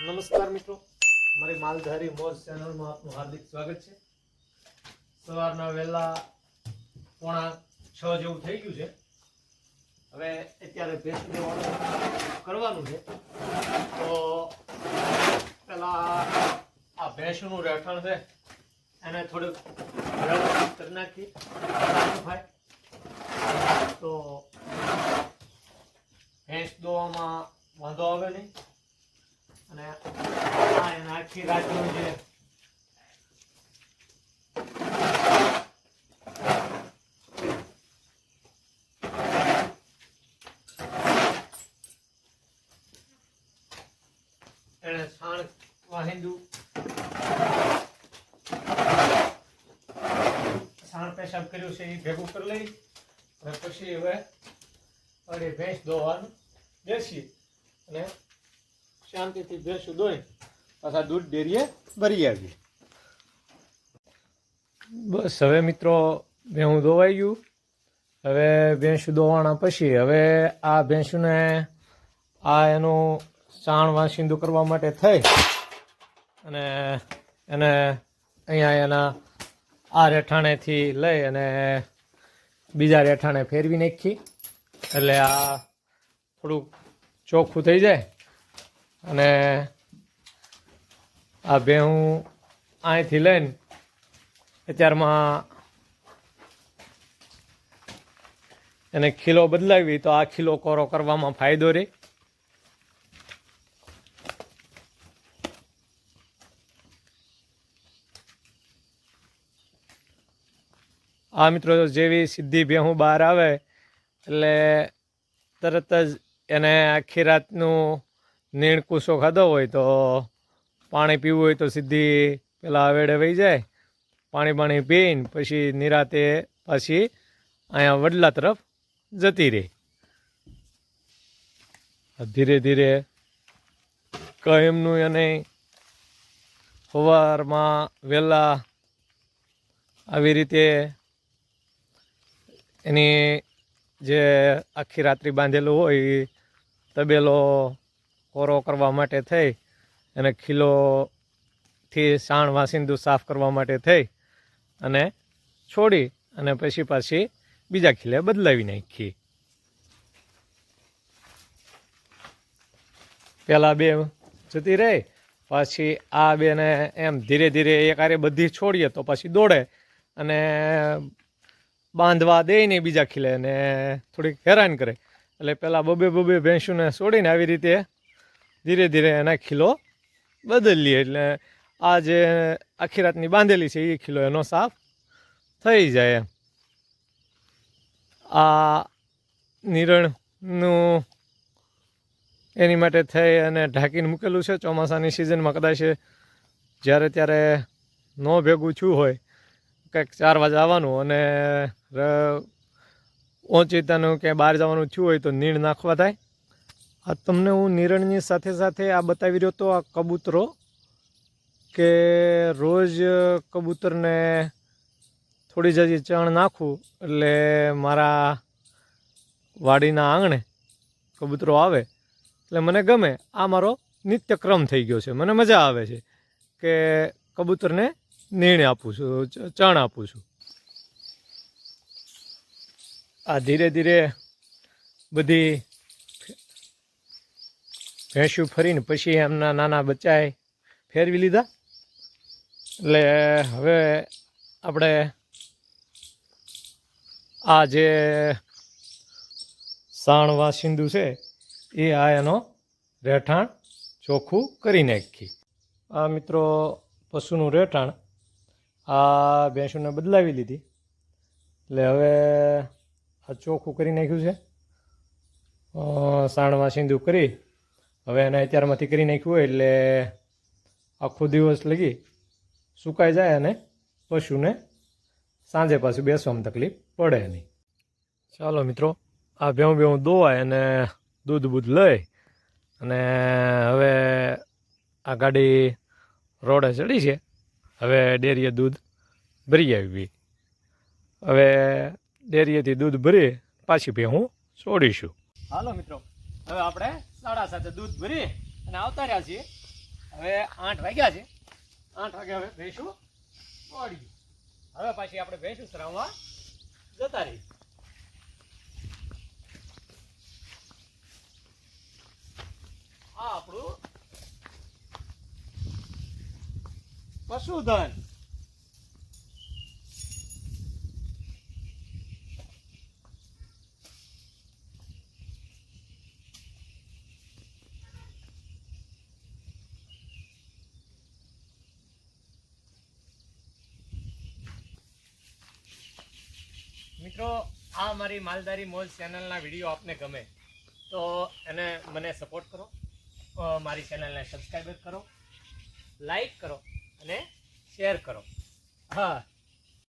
નમસ્કાર મિત્રો. મારી માલધારી મોજ ચેનલમાં આપનું હાર્દિક સ્વાગત છે. સવારના વહેલા પોણા છ જેવું થઈ ગયું છે. હવે અત્યારે ભેંસ દેવાનું કરવાનું છે. તો પેલા આ ભેંસનું રહેઠાણ છે. એને થોડુંક વ્યવસ્થિત કરી નાખી તો ભેંસ દોવામાં વાંધો આવે નહીં અને આ એના આખી રાતનું એણે છાણ પેશાબ કર્યું છે, એ ભેગું કરી લઈ અને પછી હવે વળી ભેંસ દોવાનું બેસી અને શાંતિથી ભેંસું દોઈ પાછા દૂધ ડેરીએ ભરી આવીએ. બસ, હવે મિત્રો ભેહું દોવાઈ ગયું. હવે ભેંસું દોવાણા પછી હવે આ ભેંસુને આ એનું સાણ વાસિંદુ કરવા માટે થઈ અને એને અહીંયા એના આ રેઠાણેથી લઈ અને બીજા રેઠાણે ફેરવી નાખી. એટલે આ થોડુંક ચોખ્ખું થઈ જાય અને આ ભેહું અહીંથી લઈને અત્યારમાં એને ખીલો બદલાવી તો આ ખીલો કોરો કરવામાં ફાયદો રહે આ મિત્રો જેવી સીધી ભેહું બહાર આવે, એટલે તરત જ એને આખી રાતનું નીણ ખાધો હોય તો પાણી પીવું હોય તો સીધી પેલા આવેડે વહી જાય, પાણી પાણી પીને પછી નિરાતે પાછી અહીંયા વડલા તરફ જતી રહે. ધીરે ધીરે કાયમનું એને સવારમાં વહેલા આવી રીતે એની જે આખી રાત્રિ બાંધેલું હોય એ તબેલો કોરો કરવા માટે થઈ. અને ખીલોથી સાણ વાસિંદુ સાફ કરવા માટે થઈ અને છોડી અને પછી પાછી બીજા ખીલે બદલાવી નાખી. પહેલાં બે જતી રહી, પછી આ બેને એમ ધીરે ધીરે એક આરે બધી છોડીએ તો પછી દોડે અને બાંધવા દે નહીં બીજા ખીલે ને થોડીક હેરાન કરે. એટલે પહેલાં બબે બબે ભેંસુને છોડીને આવી રીતે ધીરે ધીરે એના ખીલો બદલીએ એટલે આ જે આખી રાતની બાંધેલી છે એ ખીલો એનો સાફ થઈ જાય આ નિરણનું એની માટે થઈ અને ઢાંકીને મૂકેલું છે. ચોમાસાની સિઝનમાં કદાચ જ્યારે ત્યારે ન ભેગું છું હોય, કંઈક ચાર વાગે આવવાનું અને ઓચિતાનું કે બહાર જવાનું થયું હોય તો નીણ નાખવા થાય. તમને હું નિરણની સાથે સાથે આ બતાવી રહ્યો તો આ કબૂતરો કે રોજ કબૂતરને થોડી જાજી ચણ નાખું એટલે મારા વાડીના આંગણે કબૂતરો આવે. એટલે મને ગમે આ મારો નિત્યક્રમ થઈ ગયો છે. મને મજા આવે છે કે કબૂતરને નીણ આપું છું ચણ આપું છું. આ ધીરે ધીરે બધી ભેંસું ફરીને પછી એમના નાના બચ્ચાએ ફેરવી લીધા. એટલે હવે આપણે આ જે સાણ વાસિંદુ છે, એ આ એનો રહેઠાણ ચોખ્ખું કરી નાખી. આ મિત્રો પશુનું રહેઠાણ આ ભેંસુને બદલાવી લીધી. એટલે હવે આ ચોખ્ખું કરી નાખ્યું છે. સાણવા સિંધુ કરી હવે એને અત્યારમાંથી કરી નાખ્યું હોય એટલે આખો દિવસ લગી સુકાઈ જાય અને પશુને સાંજે પાછું બેસવામાં તકલીફ પડે નહીં. ચાલો મિત્રો આ ભેવું ભેવું દોવાય અને દૂધ બૂધ લઈ અને હવે આ ગાડી રોડે ચડી છે. હવે ડેરીએ દૂધ ભરી આવી. હવે ડેરીએથી દૂધ ભરી પાછી ભેહું છોડીશું. હાલો મિત્રો હવે આપણે સાડા સાથે દૂધ ભરી અને આવતા રહ્યા છીએ. હવે આઠ વાગ્યા છે. આઠ વાગે હવે ભેંસું દોડી હવે પાછી આપણે ભેંસું સરાવવા જતા રહી આ આપણું પશુધન. મિત્રો, આ મારી માલદારી મોજ ચેનલના વીડિયો આપને ગમે તો એને મને સપોર્ટ કરો. મારી ચેનલને સબસ્ક્રાઈબ કરો લાઈક કરો અને શેર કરો. હા.